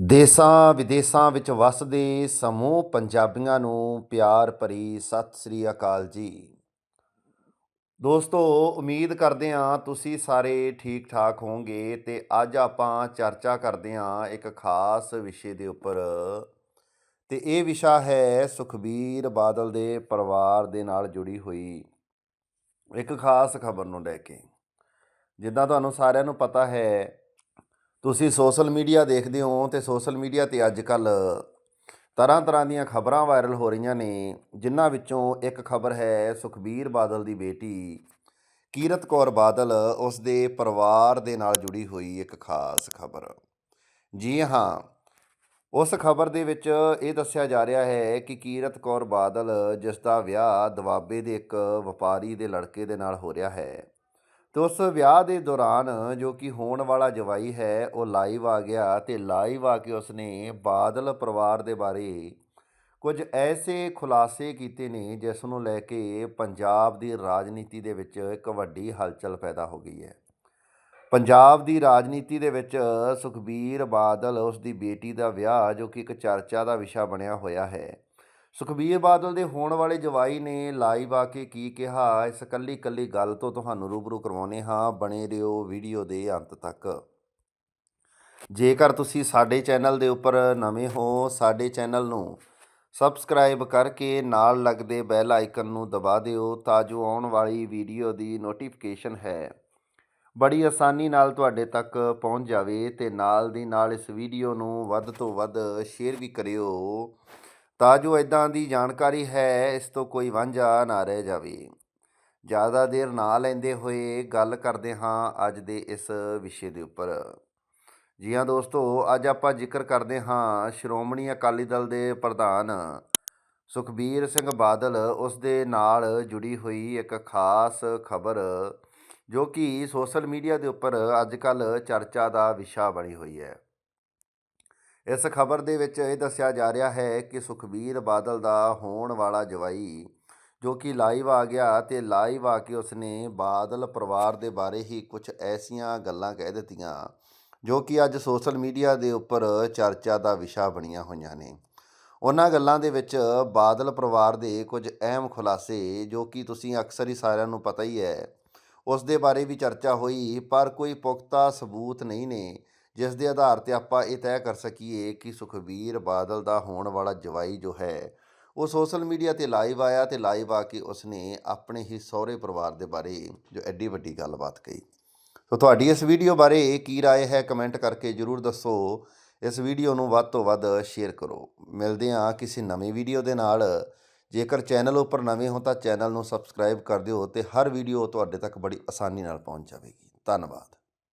ਦੇਸਾਂ ਵਿਦੇਸਾਂ ਵਿੱਚ ਵੱਸਦੇ ਸਮੂਹ ਪੰਜਾਬੀਆਂ ਨੂੰ ਪਿਆਰ ਭਰੀ ਸਤਿ ਸ੍ਰੀ ਅਕਾਲ ਜੀ। ਦੋਸਤੋ, ਉਮੀਦ ਕਰਦੇ ਹਾਂ ਤੁਸੀਂ ਸਾਰੇ ਠੀਕ ਠਾਕ ਹੋਵੋਗੇ ਤੇ ਅੱਜ ਆਪਾਂ ਚਰਚਾ ਕਰਦੇ ਹਾਂ ਇੱਕ ਖਾਸ ਵਿਸ਼ੇ ਦੇ ਉੱਪਰ। ਤੇ ਇਹ ਵਿਸ਼ਾ ਹੈ ਸੁਖਬੀਰ ਬਾਦਲ ਦੇ ਪਰਿਵਾਰ ਦੇ ਨਾਲ ਜੁੜੀ ਹੋਈ। ਇੱਕ ਖਾਸ ਖਬਰ ਨੂੰ ਲੈ ਕੇ। ਜਿੱਦਾਂ ਤੁਹਾਨੂੰ ਸਾਰਿਆਂ ਨੂੰ ਪਤਾ ਹੈ ਤੁਸੀਂ ਸੋਸ਼ਲ ਮੀਡੀਆ ਦੇਖਦੇ ਹੋ ਤੇ ਸੋਸ਼ਲ ਮੀਡੀਆ ਤੇ ਅੱਜ ਕੱਲ ਤਰ੍ਹਾਂ ਤਰ੍ਹਾਂ ਦੀਆਂ ਖਬਰਾਂ ਵਾਇਰਲ ਹੋ ਰਹੀਆਂ ਨੇ, ਜਿਨ੍ਹਾਂ ਵਿੱਚੋਂ ਇੱਕ ਖਬਰ ਹੈ ਸੁਖਬੀਰ ਬਾਦਲ ਦੀ ਬੇਟੀ ਕੀਰਤ ਕੌਰ ਬਾਦਲ, ਉਸ ਦੇ ਪਰਿਵਾਰ ਦੇ ਨਾਲ ਜੁੜੀ ਹੋਈ ਇੱਕ ਖਾਸ ਖਬਰ। ਜੀ ਹਾਂ, ਉਸ ਖਬਰ ਦੇ ਵਿੱਚ ਇਹ ਦੱਸਿਆ ਜਾ ਰਿਹਾ ਹੈ ਕਿ ਕੀਰਤ ਕੌਰ ਬਾਦਲ ਜਿਸ ਦਾ ਵਿਆਹ ਦਵਾਬੇ ਦੇ ਇੱਕ ਵਪਾਰੀ ਦੇ ਲੜਕੇ ਦੇ ਨਾਲ ਹੋ ਰਿਹਾ ਹੈ। ਤੇ ਉਸ ਵਿਆਹ ਦੇ ਦੌਰਾਨ ਜੋ ਕਿ ਹੋਣ ਵਾਲਾ ਜਵਾਈ ਹੈ, ਉਹ ਲਾਈਵ ਆ ਗਿਆ ਤੇ ਲਾਈਵ ਆ ਕੇ ਉਸਨੇ ਬਾਦਲ ਪਰਿਵਾਰ ਦੇ ਬਾਰੇ ਕੁਝ ਐਸੇ ਖੁਲਾਸੇ ਕੀਤੇ ਨੇ ਜਿਸ ਨੂੰ ਲੈ ਕੇ ਪੰਜਾਬ ਦੀ ਰਾਜਨੀਤੀ ਦੇ ਵਿੱਚ ਇੱਕ ਵੱਡੀ ਹਲਚਲ ਪੈਦਾ ਹੋ ਗਈ ਹੈ। ਪੰਜਾਬ ਦੀ ਰਾਜਨੀਤੀ ਦੇ ਵਿੱਚ ਸੁਖਬੀਰ ਬਾਦਲ ਉਸ ਦੀ ਬੇਟੀ ਦਾ ਵਿਆਹ ਜੋ ਕਿ ਇੱਕ ਚਰਚਾ ਦਾ ਵਿਸ਼ਾ ਬਣਿਆ ਹੋਇਆ ਹੈ। ਸੁਖਬੀਰ ਬਾਦਲ ਦੇ ਹੋਣ ਵਾਲੇ ਜਵਾਈ ਨੇ ਲਾਈਵ ਆ ਕੇ ਕੀ ਕਿਹਾ? ਇਸ ਕੱਲੀ ਕੱਲੀ ਗੱਲ ਤੋਂ ਤੁਹਾਨੂੰ ਰੂਬਰੂ ਕਰਵਾਉਨੇ ਹਾਂ। ਬਣੇ ਰਹੋ ਵੀਡੀਓ ਦੇ ਅੰਤ ਤੱਕ। ਜੇਕਰ ਤੁਸੀਂ ਸਾਡੇ ਚੈਨਲ ਦੇ ਉੱਪਰ ਨਵੇਂ ਹੋ, ਸਾਡੇ ਚੈਨਲ ਨੂੰ ਸਬਸਕ੍ਰਾਈਬ ਕਰਕੇ ਨਾਲ ਲੱਗਦੇ ਬੈਲ ਆਈਕਨ ਨੂੰ ਦਬਾ ਦਿਓ ਤਾਂ ਜੋ ਆਉਣ ਵਾਲੀ ਵੀਡੀਓ ਦੀ ਨੋਟੀਫਿਕੇਸ਼ਨ ਹੈ। ਬੜੀ ਆਸਾਨੀ ਨਾਲ ਤੁਹਾਡੇ ਤੱਕ ਪਹੁੰਚ ਜਾਵੇ ਤੇ ਨਾਲ ਦੀ ਨਾਲ ਇਸ ਵੀਡੀਓ ਨੂੰ ਵੱਧ ਤੋਂ ਵੱਧ ਸ਼ੇਅਰ ਵੀ ਕਰਿਓ। ਤਾਂ ਜੋ ਇਦਾਂ ਦੀ ਜਾਣਕਾਰੀ ਹੈ, ਇਸ ਤੋਂ ਕੋਈ ਵਾਂਝਾ ਨਾ ਰਹਿ ਜਾਵੇ। ਜ਼ਿਆਦਾ ਦੇਰ ਨਾ ਲੈਂਦੇ ਹੋਏ ਗੱਲ ਕਰਦੇ ਹਾਂ ਅੱਜ ਦੇ ਇਸ ਵਿਸ਼ੇ ਦੇ ਉੱਪਰ। ਜੀ ਹਾਂ ਦੋਸਤੋ, ਅੱਜ ਆਪਾਂ ਜ਼ਿਕਰ ਕਰਦੇ ਹਾਂ ਸ਼੍ਰੋਮਣੀ ਅਕਾਲੀ ਦਲ ਦੇ ਪ੍ਰਧਾਨ ਸੁਖਬੀਰ ਸਿੰਘ ਬਾਦਲ, ਉਸ ਦੇ ਨਾਲ ਜੁੜੀ ਹੋਈ ਇੱਕ ਖਾਸ ਖਬਰ ਜੋ ਕਿ ਸੋਸ਼ਲ ਮੀਡੀਆ ਦੇ ਉੱਪਰ ਅੱਜ ਕੱਲ ਚਰਚਾ ਦਾ ਵਿਸ਼ਾ ਬਣੀ ਹੋਈ ਹੈ। ਇਸ ਖਬਰ ਦੇ ਵਿੱਚ ਇਹ ਦੱਸਿਆ ਜਾ ਰਿਹਾ ਹੈ ਕਿ ਸੁਖਬੀਰ ਬਾਦਲ ਦਾ ਹੋਣ ਵਾਲਾ ਜਵਾਈ ਜੋ ਕਿ ਲਾਈਵ ਆ ਗਿਆ ਤੇ ਲਾਈਵ ਆ ਕੇ ਉਸਨੇ ਬਾਦਲ ਪਰਿਵਾਰ ਦੇ ਬਾਰੇ ਹੀ ਕੁਝ ਐਸੀਆਂ ਗੱਲਾਂ ਕਹਿ ਦਿੱਤੀਆਂ, ਜੋ ਕਿ ਅੱਜ ਸੋਸ਼ਲ ਮੀਡੀਆ ਦੇ ਉੱਪਰ ਚਰਚਾ ਦਾ ਵਿਸ਼ਾ ਬਣੀਆਂ ਹੋਈਆਂ ਨੇ। ਉਹਨਾਂ ਗੱਲਾਂ ਦੇ ਵਿੱਚ ਬਾਦਲ ਪਰਿਵਾਰ ਦੇ ਕੁਝ ਅਹਿਮ ਖੁਲਾਸੇ, ਜੋ ਕਿ ਤੁਸੀਂ ਅਕਸਰ ਹੀ ਸਾਰਿਆਂ ਨੂੰ ਪਤਾ ਹੀ ਹੈ ਉਸ ਦੇ ਬਾਰੇ ਵੀ ਚਰਚਾ ਹੋਈ, ਪਰ ਕੋਈ ਪੁਖਤਾ ਸਬੂਤ ਨਹੀਂ ਨੇ। ਜਿਸ ਦੇ ਆਧਾਰ ਤੇ ਆਪਾਂ ਇਹ ਤੈਅ ਕਰ ਸਕੀਏ ਕਿ ਸੁਖਬੀਰ ਬਾਦਲ ਦਾ ਹੋਣ ਵਾਲਾ ਜਵਾਈ ਜੋ ਹੈ ਉਹ ਸੋਸ਼ਲ ਮੀਡੀਆ ਤੇ ਲਾਈਵ ਆਇਆ ਤੇ ਲਾਈਵ ਆ ਕੇ ਉਸਨੇ ਆਪਣੇ ਹੀ ਸਹੁਰੇ ਪਰਿਵਾਰ ਦੇ ਬਾਰੇ ਜੋ ਐਡੀ ਵੱਡੀ ਗੱਲਬਾਤ ਕਹੀ ਸੋ ਤੁਹਾਡੀ ਇਸ ਵੀਡੀਓ ਬਾਰੇ ਕੀ رائے ਹੈ ਕਮੈਂਟ ਕਰਕੇ ਜਰੂਰ ਦੱਸੋ ਇਸ ਵੀਡੀਓ ਨੂੰ ਵੱਧ ਤੋਂ ਵੱਧ ਸ਼ੇਅਰ ਕਰੋ ਮਿਲਦੇ ਹਾਂ ਕਿਸੇ ਨਵੀਂ ਵੀਡੀਓ ਦੇ ਨਾਲ ਜੇਕਰ ਚੈਨਲ ਉੱਪਰ ਨਵੇਂ ਹੋ ਤਾਂ ਚੈਨਲ ਨੂੰ ਸਬਸਕ੍ਰਾਈਬ ਕਰ ਦਿਓ ਤੇ ਹਰ ਵੀਡੀਓ ਤੁਹਾਡੇ ਤੱਕ ਬੜੀ ਆਸਾਨੀ ਨਾਲ ਪਹੁੰਚ ਜਾਵੇਗੀ ਧੰਨਵਾਦ